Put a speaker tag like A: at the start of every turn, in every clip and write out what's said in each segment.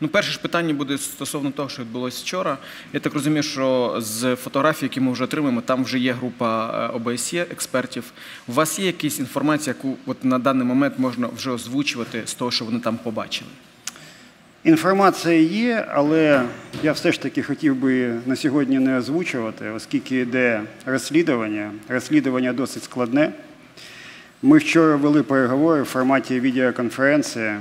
A: Ну, перше ж питання буде стосовно того, що відбулося вчора. Я так розумію, що з фотографій, які ми вже отримаємо, там вже є група е, ОБСЄ експертів. У вас є якась інформація, яку от на даний момент можна вже озвучувати з того, що вони там побачили?
B: Інформація є, але я все ж таки хотів би на сьогодні не озвучувати, оскільки йде розслідування. Розслідування досить складне. Ми вчора вели переговори в форматі відеоконференції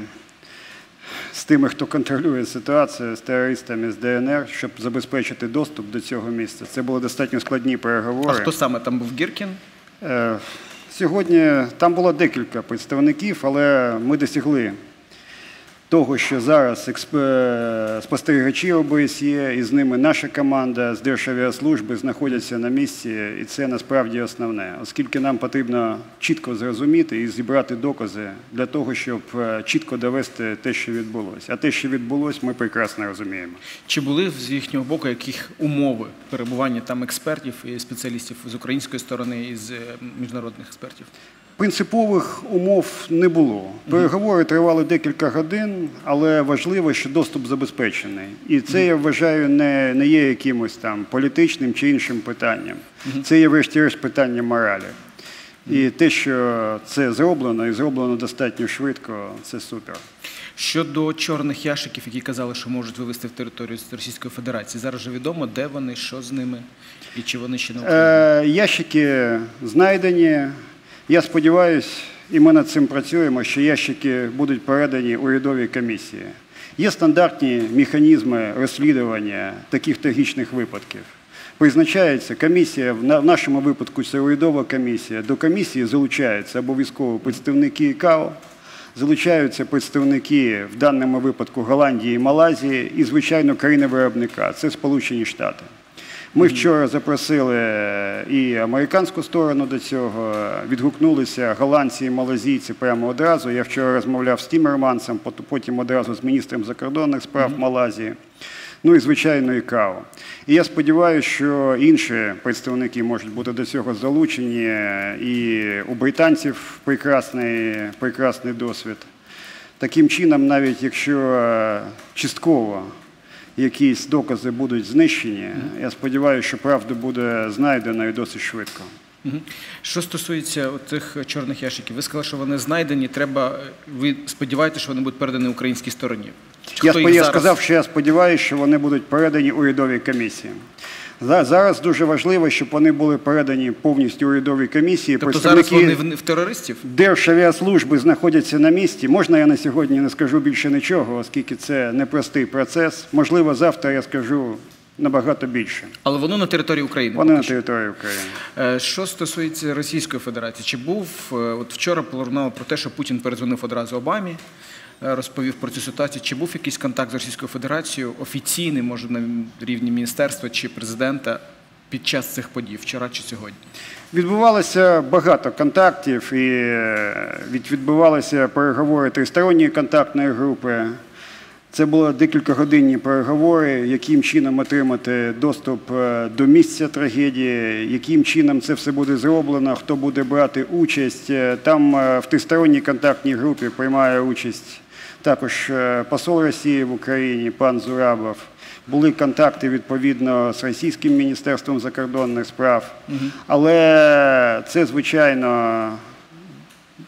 B: з тими, хто контролює ситуацію з терористами з ДНР, щоб забезпечити доступ до цього місця. Це були достатньо складні переговори.
A: А хто саме там був Гіркін?
B: Е, Сьогодні там було декілька представників, але ми досягли того, що зараз спостерігачі ОБСЄ, і з ними наша команда з Державіаслужби знаходяться на місці, і це насправді основне, оскільки нам потрібно чітко зрозуміти і зібрати докази для того, щоб е, чітко довести те, що відбулося. А те, що відбулося, ми прекрасно розуміємо.
A: Чи були з їхнього боку яких умови перебування там експертів і спеціалістів з української сторони і з е, міжнародних експертів?
B: Принципових умов не було. Переговори тривали декілька годин, але важливо, що доступ забезпечений. І це я вважаю не, не є якимось там політичним чи іншим питанням. Це є, врешті-решт, питання моралі. І те, що це зроблено, і зроблено достатньо швидко, це супер.
A: Щодо чорних ящиків, які казали, що можуть вивезти в територію Російської Федерації, зараз вже відомо, де вони, що з ними, і чи вони ще не Україні?
B: Е, ящики знайдені. Я сподіваюся, і ми над цим працюємо, що ящики будуть передані урядовій комісії. Є стандартні механізми розслідування таких трагічних випадків. Призначається комісія, в нашому випадку це урядова комісія. До комісії залучаються обов'язково представники ІКАО, залучаються представники в даному випадку Голландії і Малайзії і, звичайно, країни-виробника це Сполучені Штати. Ми вчора запросили і американську сторону до цього, відгукнулися голландці і малазійці прямо одразу. Я вчора розмовляв з Тімермансом, пот- потім одразу з міністром закордонних справ Малайзії. Ну і звичайно, і КАО. І я сподіваюся, що інші представники можуть бути до цього залучені. І у британців прекрасний, прекрасний досвід. Таким чином, навіть якщо е, частково якісь докази будуть знищені, я сподіваюся, що правда буде знайдена і досить швидко.
A: Що стосується цих чорних ящиків, ви сказали, що вони знайдені. Треба ви сподіваєтеся, що вони будуть передані українській стороні? Чи
B: Я, спо- я
A: зараз-
B: сказав, що я сподіваюся, що вони будуть передані урядовій комісії. За- Зараз дуже важливо, щоб вони були передані повністю урядовій комісії.
A: Тобто зараз вони в, терористів?
B: Державіаслужби знаходяться на місці. Можна я на сьогодні не скажу більше нічого, оскільки це непростий процес. Можливо, завтра я скажу набагато більше.
A: Але вони на території України.
B: Вони
A: поки
B: на території України.
A: Е, Що стосується Російської Федерації, чи був е, от вчора пролунало про те, що Путін передзвонив одразу Обамі, розповів про цю ситуацію. Чи був якийсь контакт з Російською Федерацією офіційний, може на рівні міністерства чи президента під час цих подій, вчора чи сьогодні?
B: Відбувалося багато контактів і е, відбувалися переговори тристоронньої контактної групи. Це були декількагодинні переговори, яким чином отримати доступ е, до місця трагедії, яким чином це все буде зроблено, хто буде брати участь. Е, Там е, в тристоронній контактній групі приймає участь також е, посол Росії в Україні, пан Зурабов. Були контакти відповідно з Російським міністерством закордонних справ. Але це, звичайно,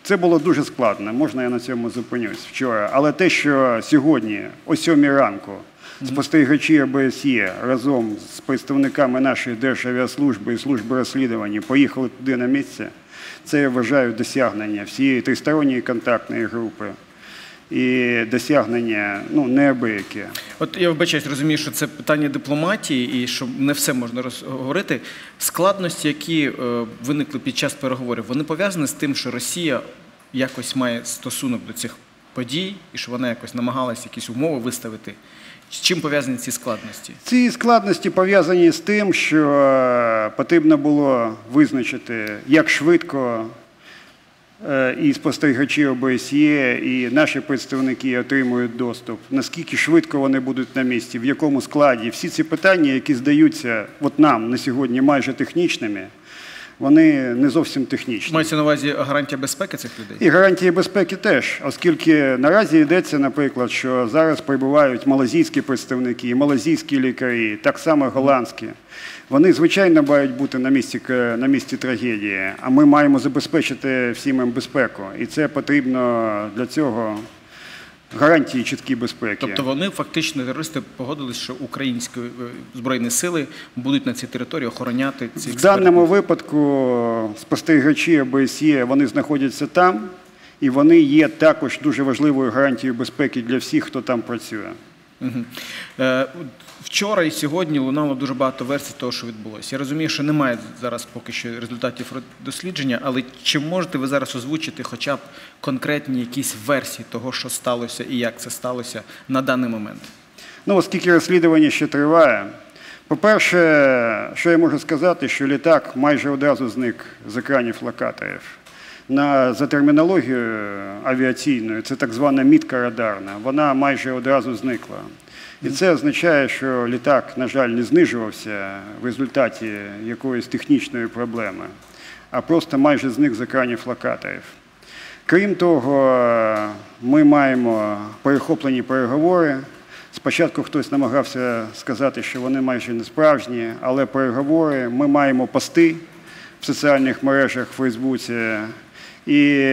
B: це було дуже складно. Можна я на цьому зупинюсь вчора. Але те, що сьогодні, о сьомій ранку, спостерігачі ОБСЄ разом з представниками нашої Державіаслужби і служби розслідування поїхали туди на місце, це я вважаю досягнення всієї тристоронньої контактної групи і досягнення ну, неабияке.
A: От я вибачаюсь, розумію, що це питання дипломатії і що не все можна розговорити. Складності, які е, виникли під час переговорів, вони пов'язані з тим, що Росія якось має стосунок до цих подій, і що вона якось намагалась якісь умови виставити. З чим пов'язані ці складності?
B: Ці складності пов'язані з тим, що е, потрібно було визначити, як швидко і спостерігачі ОБСЄ, і наші представники отримують доступ, наскільки швидко вони будуть на місці, в якому складі. Всі ці питання, які здаються от нам на сьогодні майже технічними, вони не зовсім технічні.
A: Мається на увазі гарантія безпеки цих людей?
B: І гарантії безпеки теж, оскільки наразі йдеться, наприклад, що зараз прибувають малазійські представники, малазійські лікарі, так само голландські. Вони, звичайно, мають бути на місці, на місці трагедії, а ми маємо забезпечити всім їм безпеку. І це потрібно для цього гарантії чіткі безпеки.
A: Тобто вони фактично терористи погодились, що українські е, збройні сили будуть на цій території охороняти ці
B: В даному випадку спостерігачі ОБСЄ вони знаходяться там, і вони є також дуже важливою гарантією безпеки для всіх, хто там працює.
A: Е, Вчора і сьогодні лунало дуже багато версій того, що відбулося. Я розумію, що немає зараз поки що результатів дослідження, але чи можете ви зараз озвучити хоча б конкретні якісь версії того, що сталося і як це сталося на даний момент?
B: Ну, оскільки розслідування ще триває, по-перше, що я можу сказати, що літак майже одразу зник з екранів локаторів. На, за термінологією авіаційною, це так звана мітка радарна, вона майже одразу зникла. І це означає, що літак, на жаль, не знижувався в результаті якоїсь технічної проблеми, а просто майже зник з екранів локаторів. Крім того, ми маємо перехоплені переговори. Спочатку хтось намагався сказати, що вони майже не справжні, але переговори ми маємо пости в соціальних мережах в Фейсбуці. І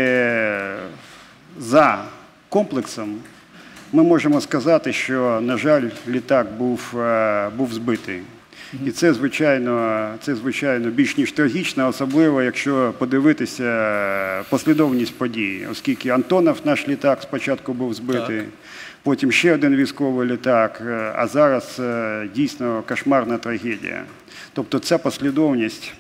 B: за комплексом ми можемо сказати, що, на жаль, літак був, е, був збитий. І це, звичайно, це, звичайно, більш ніж трагічно, особливо якщо подивитися послідовність подій, оскільки Антонов, наш літак, спочатку був збитий,
A: Так.
B: потім ще один військовий літак, е, а зараз е, дійсно кошмарна трагедія. Тобто ця послідовність,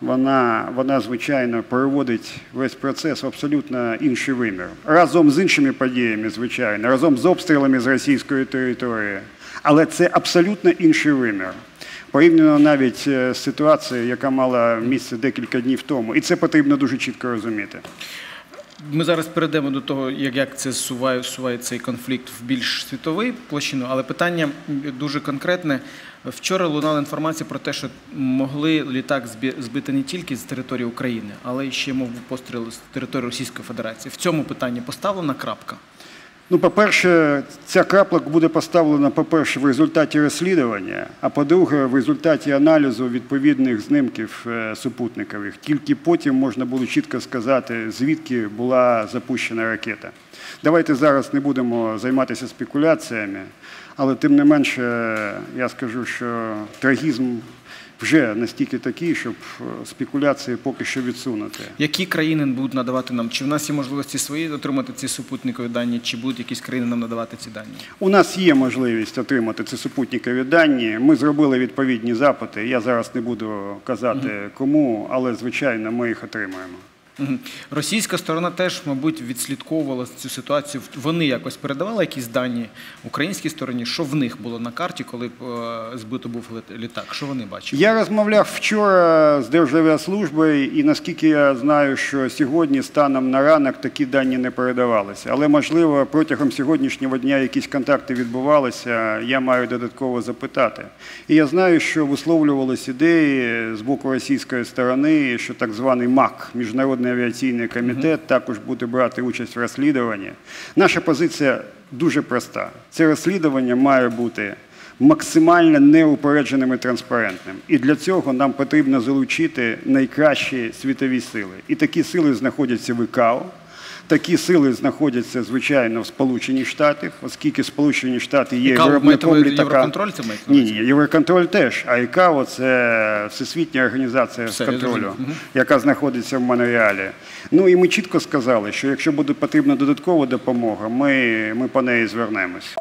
B: вона, вона звичайно переводить весь процес в абсолютно інший вимір. Разом з іншими подіями, звичайно, разом з обстрілами з російської території. Але це абсолютно інший вимір. Порівняно навіть е, з ситуацією, яка мала місце декілька днів тому. І це потрібно дуже чітко розуміти.
A: Ми зараз перейдемо до того, як, це суває, суває цей конфлікт в більш світовий площину, але питання дуже конкретне. Вчора лунала інформація про те, що могли літак збити не тільки з території України, але й ще мов постріл з території Російської Федерації. В цьому питанні поставлена крапка.
B: Ну, по-перше, ця крапка буде поставлена, по-перше, в результаті розслідування, а по-друге, в результаті аналізу відповідних знімків е, супутникових. Тільки потім можна буде чітко сказати, звідки була запущена ракета. Давайте зараз не будемо займатися спекуляціями, але тим не менше я скажу, що трагізм вже настільки такі, щоб е, спекуляції поки що відсунути.
A: Які країни будуть надавати нам? Чи в нас є можливості свої отримати ці супутникові дані, чи будуть якісь країни нам надавати ці дані?
B: У нас є можливість отримати ці супутникові дані. Ми зробили відповідні запити. Я зараз не буду казати кому, але звичайно ми їх отримаємо.
A: Російська сторона теж, мабуть, відслідковувала цю ситуацію. Вони якось передавали якісь дані українській стороні. Що в них було на карті, коли е, збито був літак? Що вони бачили?
B: Я розмовляв вчора з Державіаслужбою, і наскільки я знаю, що сьогодні станом на ранок такі дані не передавалися. Але можливо протягом сьогоднішнього дня якісь контакти відбувалися. Я маю додатково запитати. І я знаю, що висловлювалися ідеї з боку російської сторони, що так званий МАК, міжнародний авіаційний комітет, також буде брати участь в розслідуванні. Наша позиція дуже проста: це розслідування має бути максимально неупередженим і транспарентним. І для цього нам потрібно залучити найкращі світові сили. І такі сили знаходяться в ІКАО. Такі сили знаходяться, звичайно, в Сполучених Штатах, оскільки Сполучені Штати є
A: ІКАО,
B: виробником літака.
A: Євроконтроль це маєте
B: Ні, ні, Євроконтроль теж, а ІКАО – це Всесвітня організація з контролю, яка знаходиться в Монреалі. Ну і ми чітко сказали, що якщо буде потрібна додаткова допомога, ми, ми по неї звернемось.